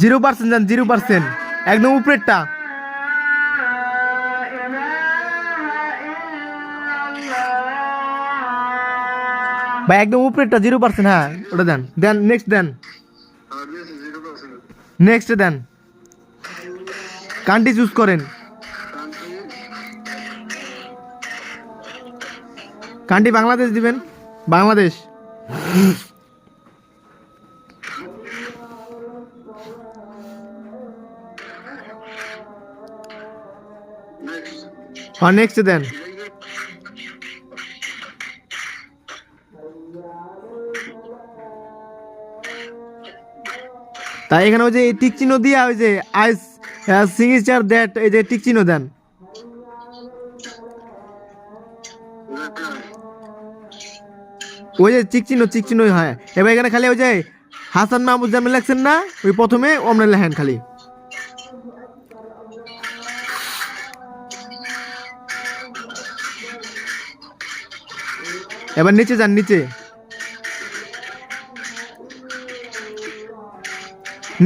Zero percent যান zero percent. একদম উপরেরটা। ভাই, একদম উপরেরটা, জিরো পার্সেন্ট হ্যাঁ ওটা দেন। দেন নেক্সট দেন। নেক্সট দেন। কান্ট্রি চুজ করেন। কান্ট্রি বাংলাদেশ দিবেন। বাংলাদেশ। নেক্সট হ্যাঁ দেন। তাই এখানে ওই যে এই টিক চিহ্ন দিয়া ওই যে আইস সিগনেচার দ্যাট এই যে টিক চিহ্ন দেন। ওই যে চিক চিহ্ন চিক চিহ্ন হয়। এবার এখানে খালি ওই যে হাসান মাহমুদ জামিল লেখছেন না, ওই প্রথমে অমনে লেখেন খালি। এবার নিচে যান, নিচে।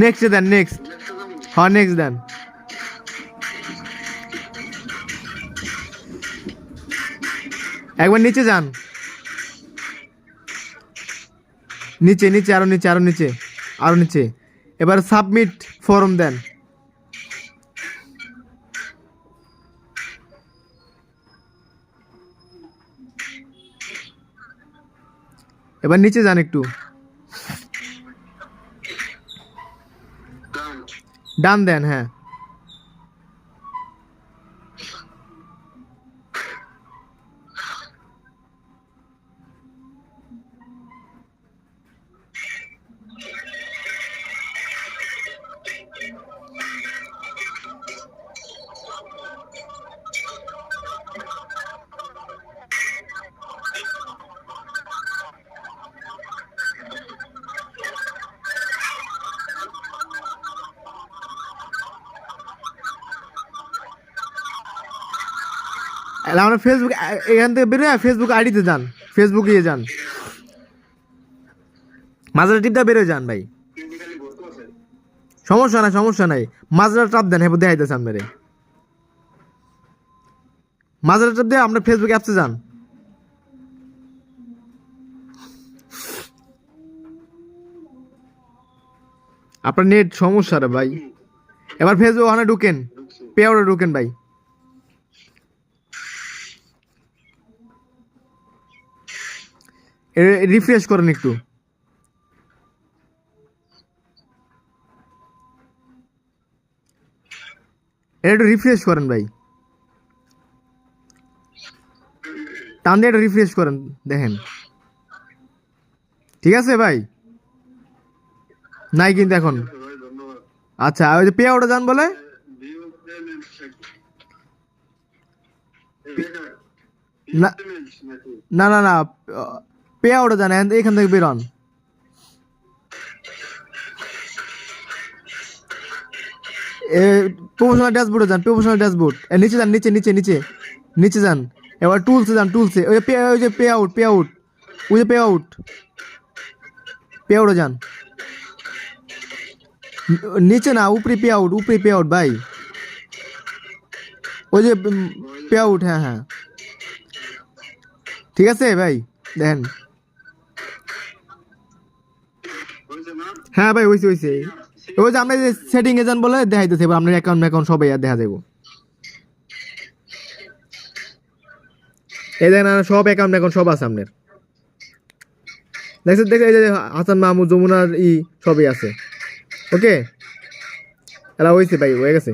নেক্সট দেন নেক্সট হ্যাঁ নেক্সট দেন। একবার নিচে যান। নিচে নিচে আরও নিচে আরও নিচে আরও নিচে। এবার সাবমিট ফর্ম দেন। এবার নিচে যান একটু। ডান ডান দেন হ্যাঁ। আমরা ফেসবুক এখান থেকে বেরোয় ফেসবুক আইডিতে যান। ফেসবুকে যান। মাঝারা টিপটা বেরোয় যান ভাই। সমস্যা নাই সমস্যা নাই। মাঝারা টাপ দেন হ্যাঁ দেখাইতেছে আপনারে। মাঝারা টাপ দিয়ে আপনার ফেসবুক অ্যাপসে যান। আপনার নেট সমস্যা রে ভাই। এবার ফেসবুক ওখানে ঢুকেন পেয়ারে ঢুকেন ভাই। রিফ্রেশ করেন একটু। একটু রিফ্রেশ করেন ভাই। টান দিয়ে রিফ্রেশ করেন, দেখেন। ঠিক আছে ভাই? নাই কিন্তু এখন। আচ্ছা ওই যে পে আউটে যান বলে। না না না পে আউটে যান এখান- থেকে বেরোন প্রফেশনাল ড্যাশবোর্ডে যান প্রফেশনাল ড্যাশবোর্ড নিচে যান, নিচে নিচে নিচে। নিচে যান। এবার টুলসে যান টুলসে ওই পে ওই যে পে আউট পে আউট ওই যে পে আউট পে আউটে যান। নিচে না, উপরে পে আউট উপরে পে আউট ভাই। ওই যে পে আউট হ্যাঁ হ্যাঁ। ঠিক আছে, ভাই? দেখেন হয়েছে না হ্যাঁ ভাই হয়েছে হয়েছে ওই যে যে সেটিং এ যান বলে দেখাইতেছে, এবার আপনার অ্যাকাউন্ট অ্যাকাউন্ট সবাই আর দেখা যাব এই দেখেন সব অ্যাকাউন্ট অ্যাকাউন্ট সব আছে আপনার। দেখছেন দেখে এই যে হাসান মাহমুদ, যমুনার ই সবই আছে। ওকে? এলা হয়েছে ভাই, হয়ে গেছে।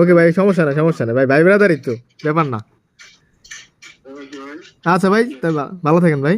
ওকে ভাই, সমস্যা না সমস্যা না ভাই ভাই বেড়াদারির তো ব্যাপার না। আচ্ছা ভাই, তাই ভালো থাকেন ভাই।